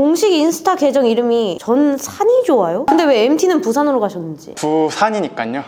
공식 인스타 계정 이름이 전산이 좋아요? 근데 왜 MT는 부산으로 가셨는지. 부산이니까요.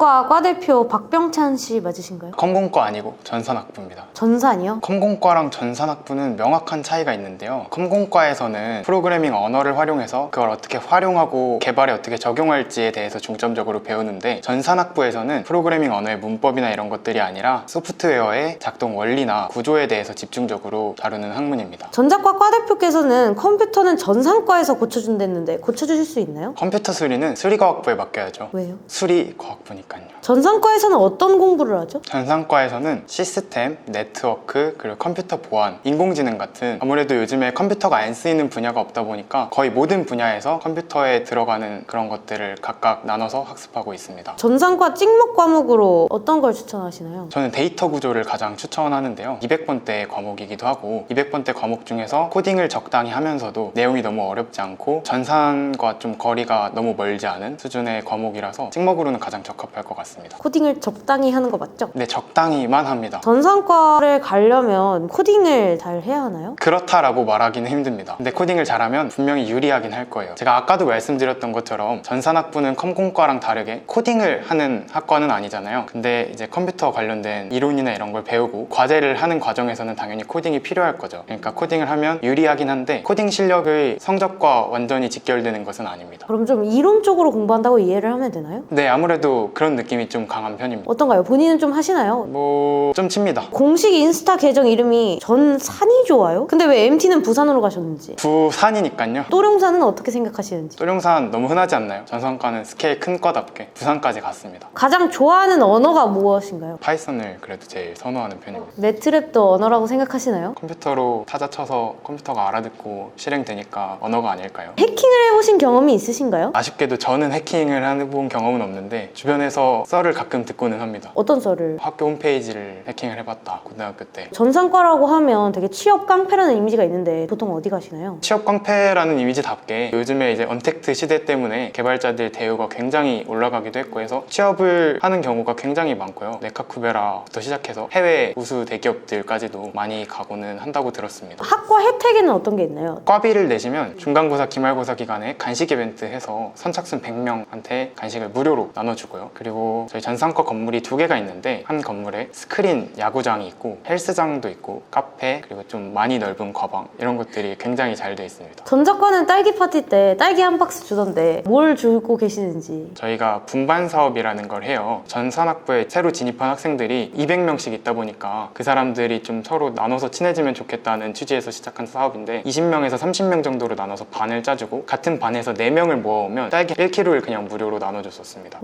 컴공과 과대표 박병찬 씨 맞으신가요? 컴공과 아니고 전산학부입니다. 전산이요? 컴공과랑 전산학부는 명확한 차이가 있는데요. 컴공과에서는 프로그래밍 언어를 활용해서 그걸 어떻게 활용하고 개발에 어떻게 적용할지에 대해서 중점적으로 배우는데 전산학부에서는 프로그래밍 언어의 문법이나 이런 것들이 아니라 소프트웨어의 작동 원리나 구조에 대해서 집중적으로 다루는 학문입니다. 전자과 과대표께서는 컴퓨터는 전산과에서 고쳐준댔는데 고쳐주실 수 있나요? 컴퓨터 수리는 수리과학부에 맡겨야죠. 왜요? 수리과학부니까 요. 전산과에서는 어떤 공부를 하죠? 전산과에서는 시스템, 네트워크, 그리고 컴퓨터 보안, 인공지능 같은 아무래도 요즘에 컴퓨터가 안 쓰이는 분야가 없다 보니까 거의 모든 분야에서 컴퓨터에 들어가는 그런 것들을 각각 나눠서 학습하고 있습니다. 전산과 찍먹 과목으로 어떤 걸 추천하시나요? 저는 데이터 구조를 가장 추천하는데요. 200번대 과목이기도 하고 200번대 과목 중에서 코딩을 적당히 하면서도 내용이 너무 어렵지 않고 전산과 좀 거리가 너무 멀지 않은 수준의 과목이라서 찍먹으로는 가장 적합할 것 같습니다. 코딩을 적당히 하는 거 맞죠? 네, 적당히만 합니다. 전산과를 가려면 코딩을 잘 해야 하나요? 그렇다라고 말하기는 힘듭니다. 근데 코딩을 잘하면 분명히 유리하긴 할 거예요. 제가 아까도 말씀드렸던 것처럼 전산학부는 컴공과랑 다르게 코딩을 하는 학과는 아니잖아요. 근데 이제 컴퓨터 관련된 이론이나 이런 걸 배우고 과제를 하는 과정에서는 당연히 코딩이 필요할 거죠. 그러니까 코딩을 하면 유리하긴 한데 코딩 실력의 성적과 완전히 직결되는 것은 아닙니다. 그럼 좀 이론적으로 공부한다고 이해를 하면 되나요? 네, 아무래도 그런 느낌이 좀 강한 편입니다. 어떤가요? 본인은 좀 하시나요? 뭐 좀 칩니다. 공식 인스타 계정 이름이 전 산이 좋아요? 근데 왜 MT는 부산으로 가셨는지 부산이니까요. 또룡산은 어떻게 생각하시는지 또룡산 너무 흔하지 않나요? 전산과는 스케일 큰 과답게 부산까지 갔습니다. 가장 좋아하는 언어가 무엇인가요? 파이썬을 그래도 제일 선호하는 편입니다. 매트랩도 언어라고 생각하시나요? 컴퓨터로 타자 쳐서 컴퓨터가 알아듣고 실행되니까 언어가 아닐까요? 해킹을 해보신 경험이 있으신가요? 아쉽게도 저는 해킹을 해본 경험은 없는데 주변에서 썰을 가끔 듣고는 합니다. 어떤 썰을? 학교 홈페이지를 해킹을 해봤다 고등학교 때 전산과라고 하면 되게 취업 깡패라는 이미지가 있는데 보통 어디 가시나요? 취업 깡패라는 이미지답게 요즘에 이제 언택트 시대 때문에 개발자들 대우가 굉장히 올라가기도 했고 해서 취업을 하는 경우가 굉장히 많고요. 네카쿠베라부터 시작해서 해외 우수 대기업들까지도 많이 가고는 한다고 들었습니다. 학과 혜택에는 어떤 게 있나요? 과비를 내시면 중간고사, 기말고사 기간에 간식 이벤트 해서 선착순 100명한테 간식을 무료로 나눠주고요. 그리고 저희 전산과 건물이 두 개가 있는데 한 건물에 스크린 야구장이 있고 헬스장도 있고 카페 그리고 좀 많이 넓은 과방 이런 것들이 굉장히 잘돼 있습니다. 전자과는 딸기 파티 때 딸기 한 박스 주던데 뭘 주고 계시는지 저희가 분반 사업이라는 걸 해요. 전 산학부에 새로 진입한 학생들이 200명씩 있다 보니까 그 사람들이 좀 서로 나눠서 친해지면 좋겠다는 취지에서 시작한 사업인데 20명에서 30명 정도로 나눠서 반을 짜주고 같은 반에서 4명을 모아오면 딸기 1kg를 그냥 무료로 나눠줬었습니다.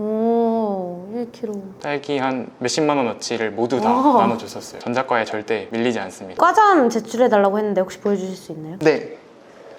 오 1kg 딸기 한 몇십만 원어치를 모두 다 와. 나눠줬었어요. 전자과에 절대 밀리지 않습니다. 과잠 제출해달라고 했는데 혹시 보여주실 수 있나요? 네.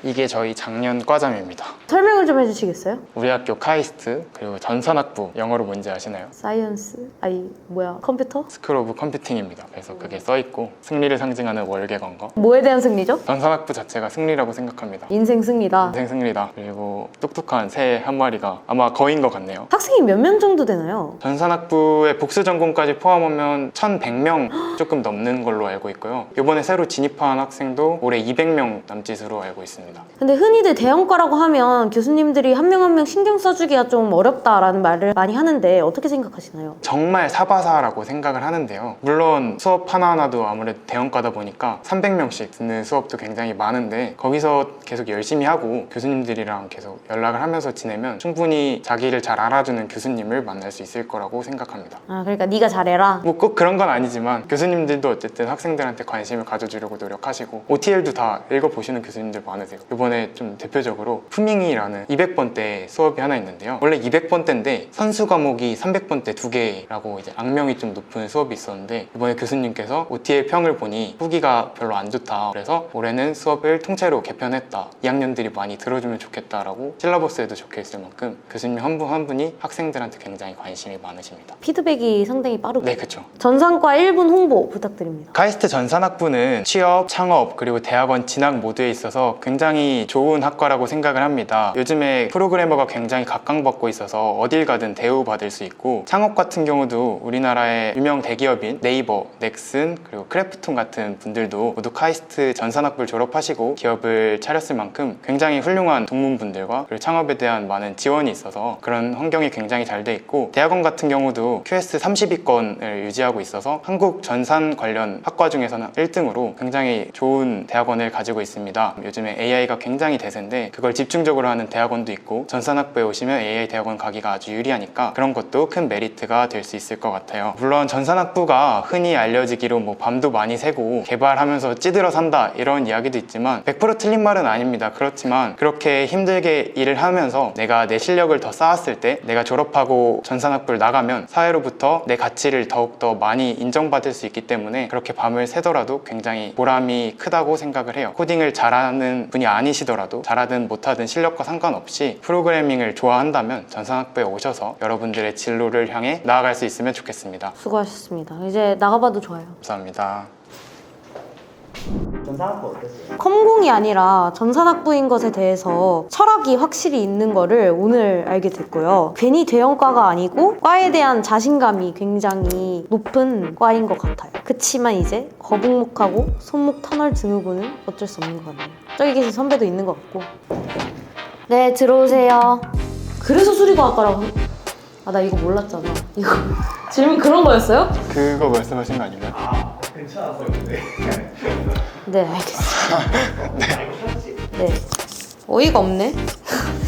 이게 저희 작년 과잠입니다. 설명을 좀 해주시겠어요? 우리 학교 카이스트 그리고 전산학부 영어로 뭔지 아시나요? 사이언스 아니 뭐야 컴퓨터? 스쿨 오브 컴퓨팅입니다. 그래서 그게 써 있고 승리를 상징하는 월계관과 뭐에 대한 승리죠? 전산학부 자체가 승리라고 생각합니다. 인생 승리다 인생 승리다. 그리고 똑똑한 새 한 마리가 아마 거인 것 같네요. 학생이 몇 명 정도 되나요? 전산학부의 복수 전공까지 포함하면 1,100명 조금 넘는 걸로 알고 있고요. 이번에 새로 진입한 학생도 올해 200명 남짓으로 알고 있습니다. 근데 흔히들 대형과라고 하면 교수님들이 한 명 한 명 신경 써주기가 좀 어렵다라는 말을 많이 하는데 어떻게 생각하시나요? 정말 사바사라고 생각을 하는데요. 물론 수업 하나하나도 아무래도 대형과다 보니까 300명씩 듣는 수업도 굉장히 많은데 거기서 계속 열심히 하고 교수님들이랑 계속 연락을 하면서 지내면 충분히 자기를 잘 알아주는 교수님을 만날 수 있을 거라고 생각합니다. 아 그러니까 네가 잘해라 뭐 꼭 그런 건 아니지만 교수님들도 어쨌든 학생들한테 관심을 가져주려고 노력하시고 OTL도 다 읽어보시는 교수님들 많으세요. 이번에 좀 대표적으로 푸밍이라는 200번대 수업이 하나 있는데요. 원래 200번대인데 선수 과목이 300번대 두 개라고 이제 악명이 좀 높은 수업이 있었는데 이번에 교수님께서 OTL 평을 보니 후기가 별로 안 좋다. 그래서 올해는 수업을 통째로 개편했다. 2학년들이 많이 들어주면 좋겠다라고 실라버스에도 적혀 있을 만큼 교수님 한 분한 분이 학생들한테 굉장히 관심이 많으십니다. 피드백이 상당히 빠르고 네, 그렇죠. 전산과 1분 홍보 부탁드립니다 카이스트 전산학부는 취업, 창업, 그리고 대학원 진학 모두에 있어서 굉장히 굉장히 좋은 학과라고 생각을 합니다. 요즘에 프로그래머가 굉장히 각광받고 있어서 어딜 가든 대우받을 수 있고 창업 같은 경우도 우리나라의 유명 대기업인 네이버, 넥슨 그리고 크래프톤 같은 분들도 모두 카이스트 전산학부를 졸업하시고 기업을 차렸을 만큼 굉장히 훌륭한 동문분들과 그리고 창업에 대한 많은 지원이 있어서 그런 환경이 굉장히 잘 돼 있고 대학원 같은 경우도 QS 30위권을 유지하고 있어서 한국 전산 관련 학과 중에서는 1등으로 굉장히 좋은 대학원을 가지고 있습니다. 요즘에 AI 가 굉장히 대세인데 그걸 집중적으로 하는 대학원도 있고 전산학부에 오시면 AI 대학원 가기가 아주 유리하니까 그런 것도 큰 메리트가 될 수 있을 것 같아요. 물론 전산학부가 흔히 알려지기로 뭐 밤도 많이 새고 개발하면서 찌들어 산다 이런 이야기도 있지만 100% 틀린 말은 아닙니다. 그렇지만 그렇게 힘들게 일을 하면서 내가 내 실력을 더 쌓았을 때 내가 졸업하고 전산학부를 나가면 사회로부터 내 가치를 더욱더 많이 인정받을 수 있기 때문에 그렇게 밤을 새더라도 굉장히 보람이 크다고 생각을 해요. 코딩을 잘하는 분이 아니시더라도 잘하든 못하든 실력과 상관없이 프로그래밍을 좋아한다면 전산학부에 오셔서 여러분들의 진로를 향해 나아갈 수 있으면 좋겠습니다. 수고하셨습니다. 이제 나가봐도 좋아요. 감사합니다. 전산학부 어땠어요? 컴공이 아니라 전산학부인 것에 대해서 철학이 확실히 있는 거를 오늘 알게 됐고요. 괜히 대형과가 아니고 과에 대한 자신감이 굉장히 높은 과인 것 같아요. 그치만 이제 거북목하고 손목 터널 증후군은 어쩔 수 없는 것 같네요. 저기 계신 선배도 있는 것 같고. 네, 들어오세요. 그래서 수리과학과라고. 한- 아, 나 이거 몰랐잖아. 이거 질문 그런 거였어요? 그거 말씀하신 거 아닌가요? 아 괜찮았어요 근데 네, 알겠습니다. 네. 어이가 없네.